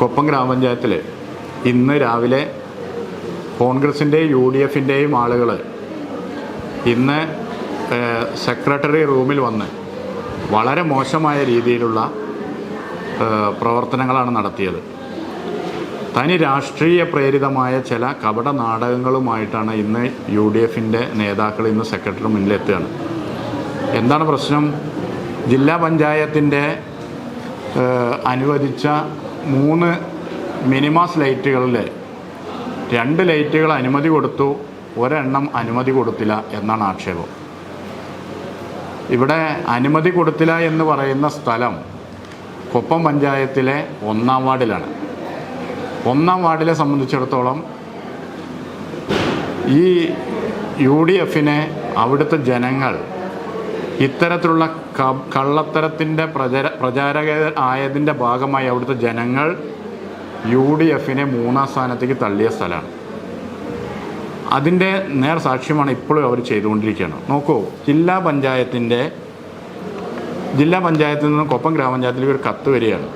കൊപ്പം ഗ്രാമപഞ്ചായത്തിൽ ഇന്ന് രാവിലെ കോൺഗ്രസിന്റെയും യു ഡി എഫിന്റെയും ആളുകൾ ഇന്ന് സെക്രട്ടറി റൂമിൽ വന്ന് വളരെ മോശമായ രീതിയിലുള്ള പ്രവർത്തനങ്ങളാണ് നടത്തിയത്. തനി രാഷ്ട്രീയ പ്രേരിതമായ ചില കപട നാടകങ്ങളുമായിട്ടാണ് ഇന്ന് യു ഡി എഫിന്റെ നേതാക്കൾ ഇന്ന് സെക്രട്ടറി മുന്നിലെത്തുകയാണ് എന്താണ് പ്രശ്നം? ജില്ലാ പഞ്ചായത്തിന്റെ അനുവദിച്ച മൂന്ന് മിനിമാസ് ലൈറ്റുകളിൽ രണ്ട് ലൈറ്റുകൾ അനുമതി കൊടുത്തു ഒരെണ്ണം അനുമതി കൊടുത്തില്ല എന്നാണ് ആക്ഷേപം. ഇവിടെ അനുമതി കൊടുത്തില്ല എന്ന് പറയുന്ന സ്ഥലം കൊപ്പം പഞ്ചായത്തിലെ ഒന്നാം വാർഡിലാണ്. ഒന്നാം വാർഡിലെ സംബന്ധിച്ചിടത്തോളം ഈ യു ഡി എഫിനെ അവിടുത്തെ ജനങ്ങൾ ഇത്തരത്തിലുള്ള കള്ളത്തരത്തിന്റെ പ്രചര പ്രചാരക ആയതിന്റെ ഭാഗമായി അവിടുത്തെ ജനങ്ങൾ യു ഡി എഫിനെ മൂന്നാം സ്ഥാനത്തേക്ക് തള്ളിയ സ്ഥലമാണ്. അതിന്റെ നേർ സാക്ഷ്യമാണ് ഇപ്പോഴും അവർ ചെയ്തുകൊണ്ടിരിക്കുകയാണ്. നോക്കൂ ജില്ലാ പഞ്ചായത്തിന്റെ ജില്ലാ പഞ്ചായത്തിൽ നിന്ന് കൊപ്പം ഗ്രാമപഞ്ചായത്തിലേക്ക് ഒരു കത്ത് വരികയാണ്.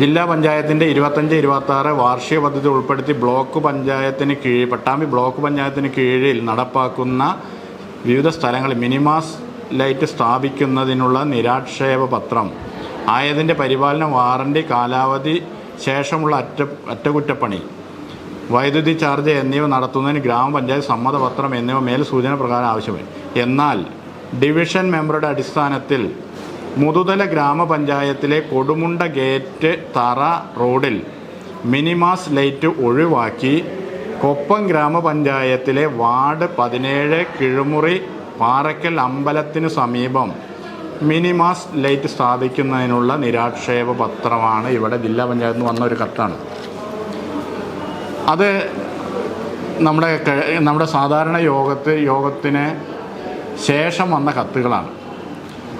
ജില്ലാ പഞ്ചായത്തിന്റെ ഇരുപത്തഞ്ച് ഇരുപത്തി ആറ് വാർഷിക പദ്ധതി ഉൾപ്പെടുത്തി ബ്ലോക്ക് പഞ്ചായത്തിന് കീഴിൽ പട്ടാമ്പി ബ്ലോക്ക് പഞ്ചായത്തിന് കീഴിൽ നടപ്പാക്കുന്ന വിവിധ സ്ഥലങ്ങളിൽ മിനിമാസ് ലൈറ്റ് സ്ഥാപിക്കുന്നതിനുള്ള നിരാക്ഷേപ പത്രം. ആയതിന്റെ പരിപാലന വാറണ്ടി കാലാവധി ശേഷമുള്ള അറ്റ അറ്റകുറ്റപ്പണി. വൈദ്യുതി ചാർജ് എന്നിവ നടത്തുന്നതിന് ഗ്രാമപഞ്ചായത്ത് സമ്മതപത്രം എന്നിവ മേൽ സൂചന പ്രകാരം ആവശ്യമായി. എന്നാൽ ഡിവിഷൻ മെമ്പറുടെ അടിസ്ഥാനത്തിൽ മുതുതല ഗ്രാമപഞ്ചായത്തിലെ കൊടുമുണ്ട ഗേറ്റ് തറ റോഡിൽ മിനിമാസ് ലൈറ്റ് ഒഴിവാക്കി കൊപ്പം ഗ്രാമപഞ്ചായത്തിലെ വാർഡ് പതിനേഴ് കിഴുമുറി പാറയ്ക്കൽ അമ്പലത്തിന് സമീപം മിനിമാസ് ലൈറ്റ് സ്ഥാപിക്കുന്നതിനുള്ള നിരാക്ഷേപ പത്രമാണ് ഇവിടെ ജില്ലാ പഞ്ചായത്ത് വന്ന ഒരു കത്താണ്. അത് നമ്മുടെ നമ്മുടെ സാധാരണ യോഗത്ത് യോഗത്തിന് ശേഷം വന്ന കത്തുകളാണ്.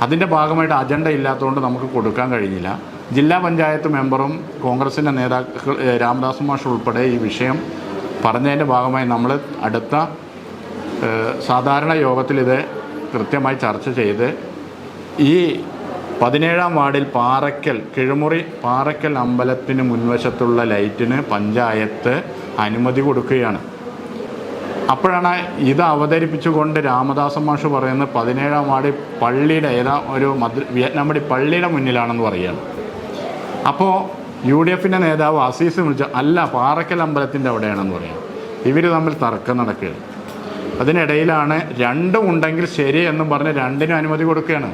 അതിന്റെ ഭാഗമായിട്ട് അജണ്ട ഇല്ലാത്തതുകൊണ്ട് നമുക്ക് കൊടുക്കാൻ കഴിഞ്ഞില്ല. ജില്ലാ പഞ്ചായത്ത് മെമ്പറും കോൺഗ്രസിന്റെ നേതാക്കൾ രാമദാസ് മാഷ് ഉൾപ്പെടെ ഈ വിഷയം പറഞ്ഞതിന്റെ ഭാഗമായി നമ്മൾ അടുത്ത സാധാരണ യോഗത്തിൽ ഇത് കൃത്യമായി ചർച്ച ചെയ്ത് ഈ പതിനേഴാം വാർഡിൽ പാറയ്ക്കൽ കിഴമുറി പാറയ്ക്കൽ അമ്പലത്തിന് മുൻവശത്തുള്ള ലൈറ്റിന് പഞ്ചായത്ത് അനുമതി കൊടുക്കുകയാണ്. അപ്പോഴാണ് ഇത് അവതരിപ്പിച്ചുകൊണ്ട് രാമദാസ മാഷ് പറയുന്നത് പതിനേഴാം വാർഡ് പള്ളിയുടെ ഏതാ ഒരു മദ്ര വിയറ്റ്നാമടി പള്ളിയുടെ മുന്നിലാണെന്ന് പറയുകയാണ്. അപ്പോൾ യു ഡി എഫിന്റെ നേതാവ് അസീസ് വിളിച്ച അല്ല പാറയ്ക്കൽ അമ്പലത്തിന്റെ അവിടെയാണെന്ന് പറയാം. ഇവർ തമ്മിൽ തർക്കം നടക്കുകയാണ്. അതിനിടയിലാണ് രണ്ടും ഉണ്ടെങ്കിൽ ശരി എന്നും പറഞ്ഞ് രണ്ടിനും അനുമതി കൊടുക്കുകയാണ്.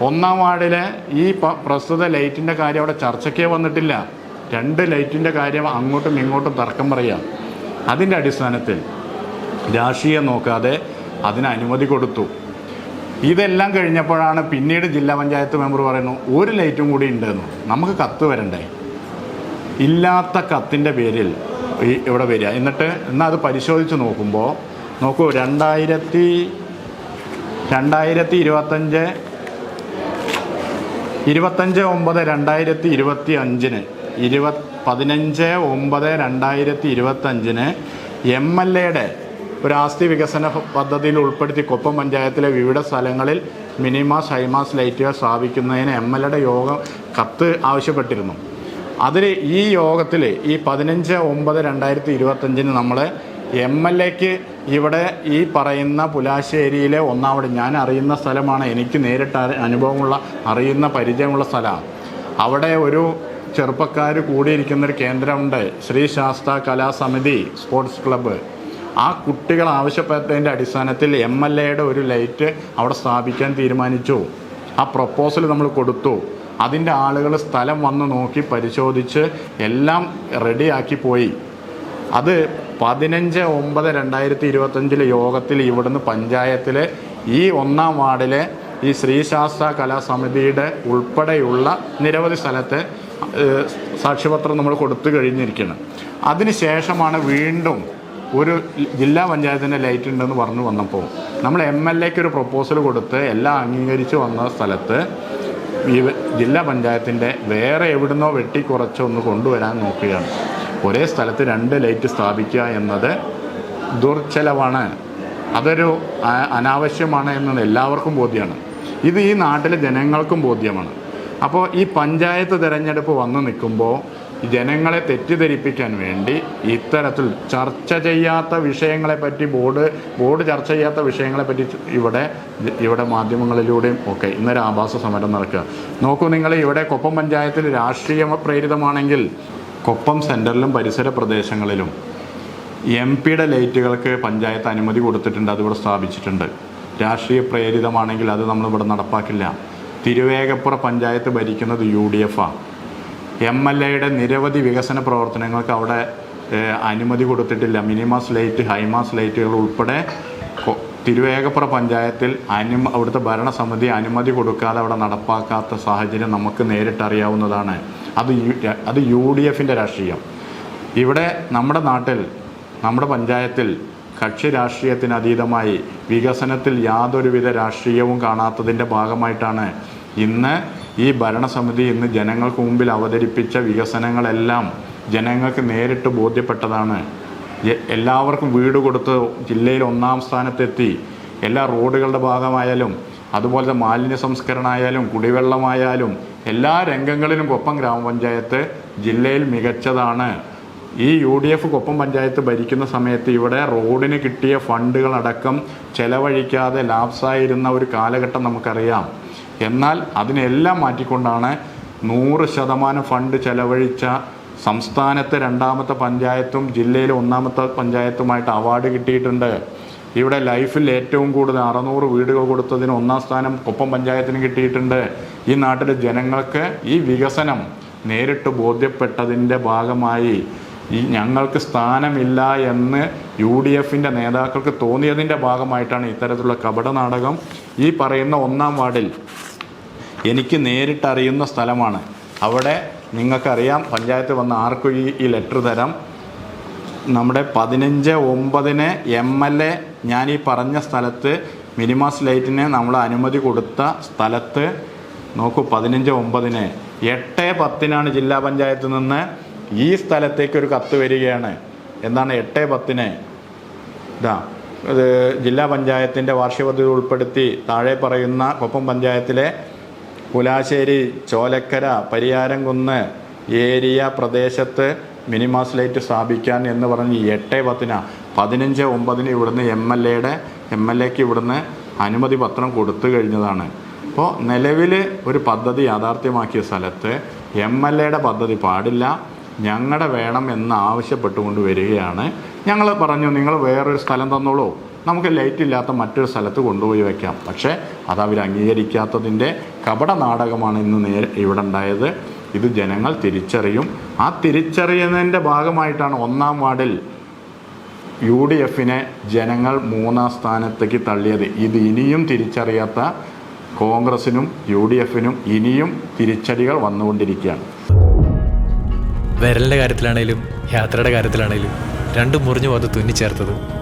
ഒന്നാം വാർഡിലെ ഈ പ്രസ്തുത ലൈറ്റിന്റെ കാര്യം അവിടെ ചർച്ചയ്ക്കേ വന്നിട്ടില്ല. രണ്ട് ലൈറ്റിന്റെ കാര്യം അങ്ങോട്ടും ഇങ്ങോട്ടും തർക്കം പറയാം അതിന്റെ അടിസ്ഥാനത്തിൽ രാഷ്ട്രീയം നോക്കാതെ അതിന് അനുമതി കൊടുത്തു. ഇതെല്ലാം കഴിഞ്ഞപ്പോഴാണ് പിന്നീട് ജില്ലാ പഞ്ചായത്ത് മെമ്പർ പറയുന്നു ഒരു ലൈറ്റും കൂടി ഉണ്ടെന്ന്. നമുക്ക് കത്ത് വരണ്ടേ? ഇല്ലാത്ത കത്തിന്റെ പേരിൽ ഇവിടെ വരിക. എന്നിട്ട് എന്നാൽ അത് പരിശോധിച്ച് നോക്കുമ്പോൾ നോക്കൂ രണ്ടായിരത്തി രണ്ടായിരത്തി ഇരുപത്തഞ്ച് ഇരുപത്തഞ്ച് ഒമ്പത് രണ്ടായിരത്തി ഇരുപത്തി അഞ്ചിന് ഇരുപത് പതിനഞ്ച് ഒമ്പത് രണ്ടായിരത്തി ഇരുപത്തഞ്ചിന് എം എൽ എയുടെ ഒരു ആസ്തി വികസന പദ്ധതിയിൽ ഉൾപ്പെടുത്തി കൊപ്പം പഞ്ചായത്തിലെ വിവിധ സ്ഥലങ്ങളിൽ മിനിമാസ് ഹൈമാസ് ലൈറ്റുകൾ സ്ഥാപിക്കുന്നതിന് എം എൽ എയുടെ യോഗം കത്ത് ആവശ്യപ്പെട്ടിരുന്നു. അതിൽ ഈ യോഗത്തിൽ ഈ പതിനഞ്ച് ഒമ്പത് രണ്ടായിരത്തി ഇരുപത്തഞ്ചിന് നമ്മൾ എം എൽ എക്ക് ഇവിടെ ഈ പറയുന്ന പുലാശ്ശേരിയിലെ ഒന്നാമത് ഞാൻ അറിയുന്ന സ്ഥലമാണ്. എനിക്ക് നേരിട്ട് അനുഭവമുള്ള അറിയുന്ന പരിചയമുള്ള സ്ഥലമാണ്. അവിടെ ഒരു ചെറുപ്പക്കാർ കൂടിയിരിക്കുന്നൊരു കേന്ദ്രമുണ്ട്. ശ്രീ ശാസ്ത്ര കലാസമിതി സ്പോർട്സ് ക്ലബ്ബ്. ആ കുട്ടികൾ ആവശ്യപ്പെട്ടതിന്റെ അടിസ്ഥാനത്തിൽ എം എൽ എയുടെ ഒരു ലൈറ്റ് അവിടെ സ്ഥാപിക്കാൻ തീരുമാനിച്ചു. ആ പ്രപ്പോസൽ നമ്മൾ കൊടുത്തു. അതിന്റെ ആളുകൾ സ്ഥലം വന്ന് നോക്കി പരിശോധിച്ച് എല്ലാം റെഡിയാക്കി പോയി. അത് പതിനഞ്ച് ഒമ്പത് രണ്ടായിരത്തി ഇരുപത്തഞ്ചിലെ യോഗത്തിൽ ഇവിടുന്ന് പഞ്ചായത്തിലെ ഈ ഒന്നാം വാർഡിലെ ഈ ശ്രീശാസ്ത്ര കലാസമിതിയുടെ ഉൾപ്പെടെയുള്ള നിരവധി സ്ഥലത്തെ സാക്ഷ്യപത്രം നമ്മൾ കൊടുത്തു കഴിഞ്ഞിരിക്കുകയാണ് അതിനുശേഷമാണ് വീണ്ടും ഒരു ജില്ലാ പഞ്ചായത്തിന്റെ ലൈറ്റ് ഉണ്ടെന്ന് പറഞ്ഞു വന്നപ്പോൾ നമ്മൾ എം എൽ എക്ക് ഒരു പ്രൊപ്പോസൽ കൊടുത്ത് എല്ലാം അംഗീകരിച്ച് വന്ന സ്ഥലത്ത് ഈ ജില്ലാ പഞ്ചായത്തിന്റെ വേറെ എവിടുന്നോ വെട്ടിക്കുറച്ചോ ഒന്ന് കൊണ്ടുവരാൻ നോക്കുകയാണ്. ഒരേ സ്ഥലത്ത് രണ്ട് ലൈറ്റ് സ്ഥാപിക്കുക എന്നത് ദുർച്ചെലവാണ്. അതൊരു അനാവശ്യമാണ് എന്നത് എല്ലാവർക്കും ബോധ്യമാണ്. ഇത് ഈ നാട്ടിലെ ജനങ്ങൾക്കും ബോധ്യമാണ്. അപ്പോൾ ഈ പഞ്ചായത്ത് തിരഞ്ഞെടുപ്പ് വന്നു നിൽക്കുമ്പോൾ ജനങ്ങളെ തെറ്റിദ്ധരിപ്പിക്കാൻ വേണ്ടി ഇത്തരത്തിൽ ചർച്ച ചെയ്യാത്ത വിഷയങ്ങളെ പറ്റി ബോർഡ് ബോർഡ് ചർച്ച ചെയ്യാത്ത വിഷയങ്ങളെ പറ്റി ഇവിടെ ഇവിടെ മാധ്യമങ്ങളിലൂടെയും ഒക്കെ ഇന്നൊരു ആഭാസ സമരം നടക്കുക. നോക്കൂ നിങ്ങൾ ഇവിടെ കൊപ്പം പഞ്ചായത്തിൽ രാഷ്ട്രീയ പ്രേരിതമാണെങ്കിൽ കൊപ്പം സെന്ററിലും പരിസര പ്രദേശങ്ങളിലും എം പിയുടെ ലൈറ്റുകൾക്ക് പഞ്ചായത്ത് അനുമതി കൊടുത്തിട്ടുണ്ട് അതിവിടെ സ്ഥാപിച്ചിട്ടുണ്ട്. രാഷ്ട്രീയ പ്രേരിതമാണെങ്കിൽ അത് നമ്മളിവിടെ നടപ്പാക്കില്ല. തിരുവേഗപ്പുറ പഞ്ചായത്ത് ഭരിക്കുന്നത് യു ഡി എഫാണ് എം എൽ എയുടെ നിരവധി വികസന പ്രവർത്തനങ്ങൾക്ക് അവിടെ അനുമതി കൊടുത്തിട്ടില്ല. മിനിമാസ് ലൈറ്റ് ഹൈമാസ് ലൈറ്റുകൾ ഉൾപ്പെടെ തിരുവേഗപ്പുറ പഞ്ചായത്തിൽ അനുമ അവിടുത്തെ ഭരണസമിതി അനുമതി കൊടുക്കാതെ അവിടെ നടപ്പാക്കാത്ത സാഹചര്യം നമുക്ക് നേരിട്ടറിയാവുന്നതാണ്. അത് അത് യു ഡി എഫിന്റെ രാഷ്ട്രീയം. ഇവിടെ നമ്മുടെ നാട്ടിൽ നമ്മുടെ പഞ്ചായത്തിൽ കക്ഷി രാഷ്ട്രീയത്തിന് അതീതമായി വികസനത്തിൽ യാതൊരുവിധ രാഷ്ട്രീയവും കാണാത്തതിന്റെ ഭാഗമായിട്ടാണ് ഇന്ന് ഈ ഭരണസമിതി ഇന്ന് ജനങ്ങൾക്ക് മുമ്പിൽ അവതരിപ്പിച്ച വികസനങ്ങളെല്ലാം ജനങ്ങൾക്ക് നേരിട്ട് ബോധ്യപ്പെട്ടതാണ്. എല്ലാവർക്കും വീട് കൊടുത്ത് ജില്ലയിൽ ഒന്നാം സ്ഥാനത്തെത്തി. എല്ലാ റോഡുകളുടെ ഭാഗമായാലും അതുപോലെ മാലിന്യ സംസ്കരണമായാലും കുടിവെള്ളമായാലും എല്ലാ രംഗങ്ങളിലും കൊപ്പം ഗ്രാമപഞ്ചായത്ത് ജില്ലയിൽ മികച്ചതാണ്. ഈ യു ഡി എഫ് കൊപ്പം പഞ്ചായത്ത് ഭരിക്കുന്ന സമയത്ത് ഇവിടെ റോഡിന് കിട്ടിയ ഫണ്ടുകളടക്കം ചെലവഴിക്കാതെ ലാപ്സായിരുന്ന ഒരു കാലഘട്ടം നമുക്കറിയാം. എന്നാൽ അതിനെല്ലാം മാറ്റിക്കൊണ്ടാണ് നൂറ് ശതമാനം ഫണ്ട് ചെലവഴിച്ച സംസ്ഥാനത്തെ രണ്ടാമത്തെ പഞ്ചായത്തും ജില്ലയിലെ ഒന്നാമത്തെ പഞ്ചായത്തുമായിട്ട് അവാർഡ് കിട്ടിയിട്ടുണ്ട്. ഇവിടെ ലൈഫിൽ ഏറ്റവും കൂടുതൽ അറുന്നൂറ് വീടുകൾ കൊടുത്തതിന് ഒന്നാം സ്ഥാനം കൊപ്പം പഞ്ചായത്തിന് കിട്ടിയിട്ടുണ്ട്. ഈ നാട്ടിലെ ജനങ്ങൾക്ക് ഈ വികസനം നേരിട്ട് ബോധ്യപ്പെട്ടതിന്റെ ഭാഗമായി ഈ ഞങ്ങൾക്ക് സ്ഥാനമില്ല എന്ന് യു ഡി എഫിന്റെ നേതാക്കൾക്ക് തോന്നിയതിന്റെ ഭാഗമായിട്ടാണ് ഇത്തരത്തിലുള്ള കപട നാടകം ഈ പറയുന്ന ഒന്നാം വാർഡിൽ എനിക്ക് നേരിട്ടറിയുന്ന സ്ഥലമാണ്. അവിടെ നിങ്ങൾക്കറിയാം പഞ്ചായത്ത് വന്ന ആർക്കും ഈ ലെറ്റർ തരാം. നമ്മുടെ പതിനഞ്ച് ഒമ്പതിന് എം എൽ എ ഞാൻ ഈ പറഞ്ഞ സ്ഥലത്ത് മിനിമാസ് ലൈറ്റിന് നമ്മൾ അനുമതി കൊടുത്ത സ്ഥലത്ത് നോക്കൂ പതിനഞ്ച് ഒമ്പതിന് എട്ട് പത്തിനാണ് ജില്ലാ പഞ്ചായത്തിൽ നിന്ന് ഈ സ്ഥലത്തേക്ക് ഒരു കത്ത് വരികയാണ്. എന്താണ് എട്ട് പത്തിന്? ഇത് ജില്ലാ പഞ്ചായത്തിന്റെ വാർഷിക പദ്ധതി ഉൾപ്പെടുത്തി താഴെ പറയുന്ന കൊപ്പം പഞ്ചായത്തിലെ പുലാശ്ശേരി ചോലക്കര പരിയാരംകുന്ന് ഏരിയ പ്രദേശത്ത് മിനിമാസ് ലൈറ്റ് സ്ഥാപിക്കാൻ എന്ന് പറഞ്ഞ് എട്ട് പത്തിന്. പതിനഞ്ച് ഒമ്പതിന് ഇവിടുന്ന് എം എൽ എയുടെ എം എൽ എക്ക് ഇവിടുന്ന് അനുമതി പത്രം കൊടുത്തു കഴിഞ്ഞതാണ്. അപ്പോൾ നിലവിൽ ഒരു പദ്ധതി യാഥാർത്ഥ്യമാക്കിയ സ്ഥലത്ത് എം എൽ എയുടെ പദ്ധതി പാടില്ല. ഞങ്ങളുടെ വേണം എന്ന് ആവശ്യപ്പെട്ടുകൊണ്ട് വരികയാണ്. ഞങ്ങൾ പറഞ്ഞു നിങ്ങൾ വേറൊരു സ്ഥലം തന്നോളൂ. നമുക്ക് ലൈറ്റ് ഇല്ലാത്ത മറ്റൊരു സ്ഥലത്ത് കൊണ്ടുപോയി വയ്ക്കാം പക്ഷേ അത് അവർ അംഗീകരിക്കാത്തതിന്റെ കപട നാടകമാണ് ഇന്ന് നേരെ ഇവിടെ ഉണ്ടായത്. ഇത് ജനങ്ങൾ തിരിച്ചറിയും. ആ തിരിച്ചറിയുന്നതിന്റെ ഭാഗമായിട്ടാണ് ഒന്നാം വാർഡിൽ യു ഡി എഫിനെ ജനങ്ങൾ മൂന്നാം സ്ഥാനത്തേക്ക് തള്ളിയത്. ഇത് ഇനിയും തിരിച്ചറിയാത്ത കോൺഗ്രസിനും യു ഡി എഫിനും ഇനിയും തിരിച്ചടികൾ വന്നുകൊണ്ടിരിക്കുകയാണ്. വിരലിന്റെ കാര്യത്തിലാണേലും യാത്രയുടെ കാര്യത്തിലാണേലും രണ്ടും മുറിഞ്ഞു പോകാതെ തുന്നിച്ചേർത്തത്